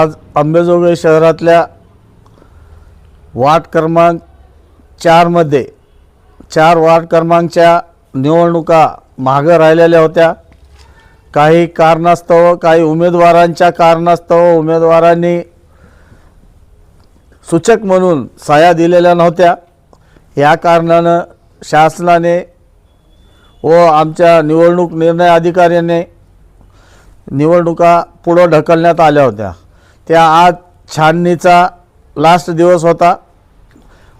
आज अंबेजोगाई शहरातल्या वार्ड क्रमांक चारमध्ये चार वार्ड क्रमांकच्या निवडणुका मागं राहिलेल्या होत्या. काही कारणास्तव काही उमेदवारांच्या कारणास्तव उमेदवारांनी सूचक म्हणून साया दिलेल्या नव्हत्या. या कारणानं शासनाने व आमच्या निवडणूक निर्णय अधिकाऱ्याने निवडणुका पुढं ढकलण्यात आल्या होत्या. त्या आज छाननीचा लास्ट दिवस होता.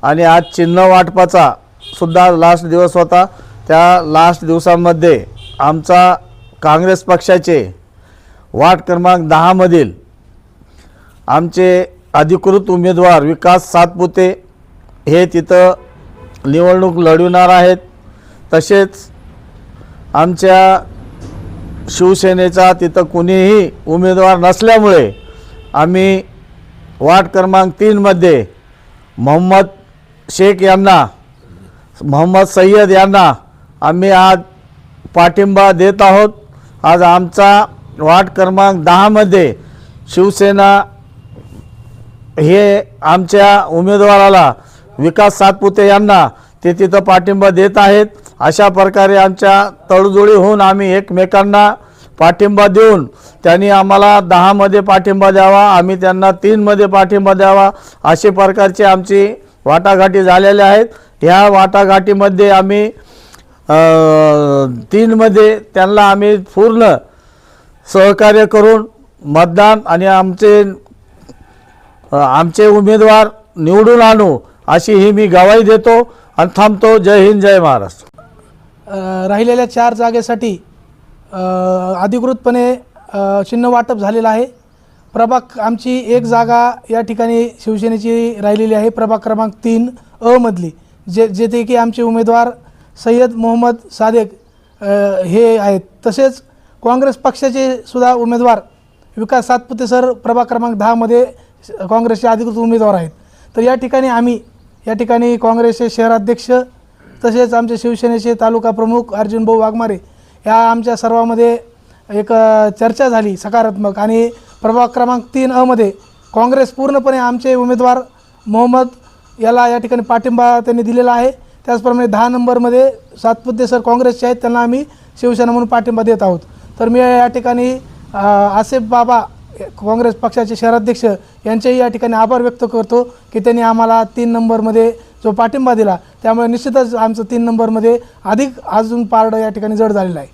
आणि आज चिन्ह वाटपाचा सुद्धा लास्ट दिवस होता. त्या लास्ट दिवसामध्ये आमचा काँग्रेस पक्षाचे वाट क्रमांक दहामधील आमचे अधिकृत उमेदवार विकास सातपुते हे तिथं निवडणूक लढविणार आहेत. तसेच आमच्या शिवसेनेचा तिथं कुणीही उमेदवार नसल्यामुळे आम्ही वार्ड क्रमांक तीनमध्ये मोहम्मद शेख यांना मोहम्मद सय्यद यांना आम्ही आज पाठिंबा देत आहोत. आज आमचा वार्ड क्रमांक दहामध्ये शिवसेना हे आमच्या उमेदवाराला विकास सातपुते यांना ते तिथं पाठिंबा देत आहेत. अशा प्रकारे आमच्या तडजोडी होऊन आम्ही एकमेकांना पाठिंबा देऊन त्यांनी आम्हाला दहामध्ये पाठिंबा द्यावा आम्ही त्यांना तीनमध्ये पाठिंबा द्यावा असे प्रकारचे आमची वाटाघाटी झालेल्या आहेत. ह्या वाटाघाटीमध्ये आम्ही तीनमध्ये त्यांना आम्ही पूर्ण सहकार्य करून मतदान आणि आमचे आमचे उमेदवार निवडून आणू अशी ही मी गवाही देतो आणि थांबतो. जय हिंद जय महाराष्ट्र. राहिलेल्या चार जागेसाठी अधिकृतपणे चिन्ह वाटप झालेलं आहे. प्रभाग आमची एक जागा या ठिकाणी शिवसेनेची राहिलेली आहे. प्रभाग क्रमांक तीन अमधली जे जेथे की आमचे उमेदवार सय्यद मोहम्मद सादेक हे आहेत. तसेच काँग्रेस पक्षाचे सुद्धा उमेदवार विकास सातपुते सर प्रभाग क्रमांक दहामध्ये काँग्रेसचे अधिकृत उमेदवार आहेत. तर या ठिकाणी आम्ही या ठिकाणी काँग्रेसचे शहराध्यक्ष तसेच आमचे शिवसेनेचे तालुका प्रमुख अर्जुन भाऊ वाघमारे या आमच्या सर्वामध्ये एक चर्चा झाली सकारात्मक आणि प्रभाग क्रमांक तीन अमध्ये काँग्रेस पूर्णपणे आमचे उमेदवार मोहम्मद याला या ठिकाणी पाठिंबा त्यांनी दिलेला आहे. त्याचप्रमाणे दहा नंबरमध्ये सातपुते सर काँग्रेसचे आहेत त्यांना आम्ही शिवसेना म्हणून पाठिंबा देत आहोत. तर मी या ठिकाणी आसेफ बाबा काँग्रेस पक्षाचे शहराध्यक्ष यांचेही या ठिकाणी आभार व्यक्त करतो की त्यांनी आम्हाला तीन नंबरमध्ये जो पाठिंबा दिला त्यामुळे निश्चितच आमचं तीन नंबरमध्ये अधिक अजून पारडं या ठिकाणी जड झालेलं आहे.